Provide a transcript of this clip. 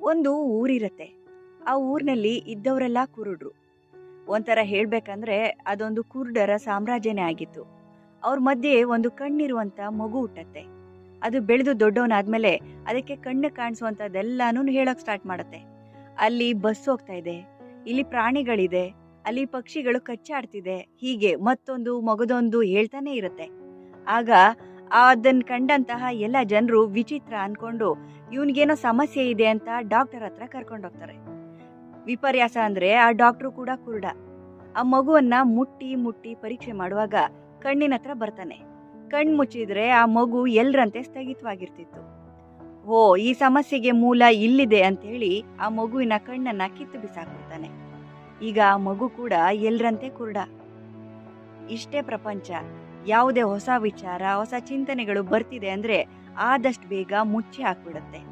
ಒಂದು ಊರಿರತ್ತೆ. ಆ ಊರಿನಲ್ಲಿ ಇದ್ದವರೆಲ್ಲ ಕುರುಡ್ರು. ಒಂಥರ ಹೇಳಬೇಕಂದ್ರೆ ಅದೊಂದು ಕುರುಡರ ಸಾಮ್ರಾಜ್ಯನೇ ಆಗಿತ್ತು. ಅವ್ರ ಮಧ್ಯೆ ಒಂದು ಕಣ್ಣಿರುವಂತ ಮಗು ಹುಟ್ಟತ್ತೆ. ಅದು ಬೆಳೆದು ದೊಡ್ಡವನಾದ್ಮೇಲೆ ಅದಕ್ಕೆ ಕಣ್ಣು ಕಾಣಿಸುವಂಥದ್ದೆಲ್ಲಾನು ಹೇಳೋಕೆ ಸ್ಟಾರ್ಟ್ ಮಾಡುತ್ತೆ. ಅಲ್ಲಿ ಬಸ್ ಹೋಗ್ತಾ ಇದೆ, ಇಲ್ಲಿ ಪ್ರಾಣಿಗಳಿದೆ, ಅಲ್ಲಿ ಪಕ್ಷಿಗಳು ಕಚ್ಚಾಡ್ತಿದೆ, ಹೀಗೆ ಮತ್ತೊಂದು ಮಗದೊಂದು ಹೇಳ್ತಾನೆ ಇರುತ್ತೆ. ಆಗ ಅದನ್ನ ಕಂಡಂತಹ ಎಲ್ಲ ಜನರು ವಿಚಿತ್ರ ಅನ್ಕೊಂಡು ಇವನ್ಗೇನೋ ಸಮಸ್ಯೆ ಇದೆ ಅಂತ ಡಾಕ್ಟರ್ ಹತ್ರ ಕರ್ಕೊಂಡೋಗ್ತಾರೆ ವಿಪರ್ಯಾಸ ಅಂದ್ರೆ ಆ ಡಾಕ್ಟ್ರು ಕೂಡ ಕುರುಡ. ಆ ಮಗುವನ್ನ ಮುಟ್ಟಿ ಮುಟ್ಟಿ ಪರೀಕ್ಷೆ ಮಾಡುವಾಗ ಕಣ್ಣಿನ ಹತ್ರ ಬರ್ತಾನೆ. ಕಣ್ ಮುಚ್ಚಿದ್ರೆ ಆ ಮಗು ಎಲ್ರಂತೆ ಸ್ಥಗಿತವಾಗಿರ್ತಿತ್ತು. ಓ ಈ ಸಮಸ್ಯೆಗೆ ಮೂಲ ಇಲ್ಲಿದೆ ಅಂತ ಹೇಳಿ ಆ ಮಗುವಿನ ಕಣ್ಣನ್ನ ಕಿತ್ತು ಬಿಸಾಕ್ಬಿಡ್ತಾನೆ. ಈಗ ಆ ಮಗು ಕೂಡ ಎಲ್ರಂತೆ ಕುರುಡ. ಇಷ್ಟೇ ಪ್ರಪಂಚ. ಯಾವುದೇ ಹೊಸ ವಿಚಾರ ಹೊಸ ಚಿಂತನೆಗಳು ಬರ್ತಿದೆ ಅಂದರೆ ಆದಷ್ಟು ಬೇಗ ಮುಚ್ಚಿ ಹಾಕ್ಬಿಡುತ್ತೆ.